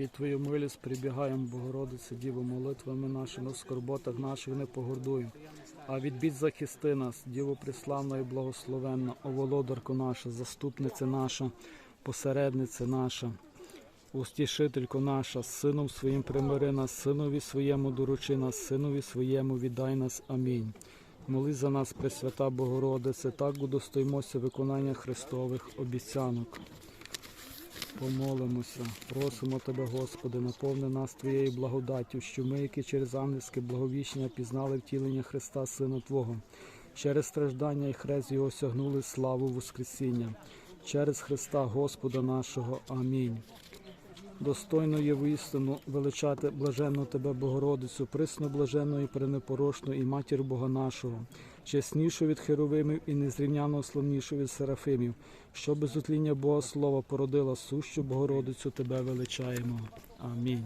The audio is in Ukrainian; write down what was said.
Під Твою милість прибігаємо, Богородице, Діво, молитвами нашими в скорботах наших не погордуй. А від бід захисти нас, Діво преславна і благословенна, оволодарко наша, заступниця наша, посередниця наша, устішителько наша, сином своїм примири нас, синові своєму доручи нас, синові своєму віддай нас. Амінь. Молись за нас, Пресвята Богородице, так удостоїмося виконання Христових обіцянок. Помолимося, просимо Тебе, Господи, наповни нас Твоєю благодаттю, що ми, які через ангельське благовіщення пізнали втілення Христа, Сина Твого, через страждання і хрест Його осягнули славу Воскресіння, через Христа Господа нашого. Амінь. Достойно є воістину величати блаженну Тебе, Богородицю, присно блаженну і пренепорошну, і матір Бога нашого, чеснішу від херовимів і незрівняно славнішу від серафимів, що без утління Бога Слова породила сущу Богородицю Тебе величаємо. Амінь.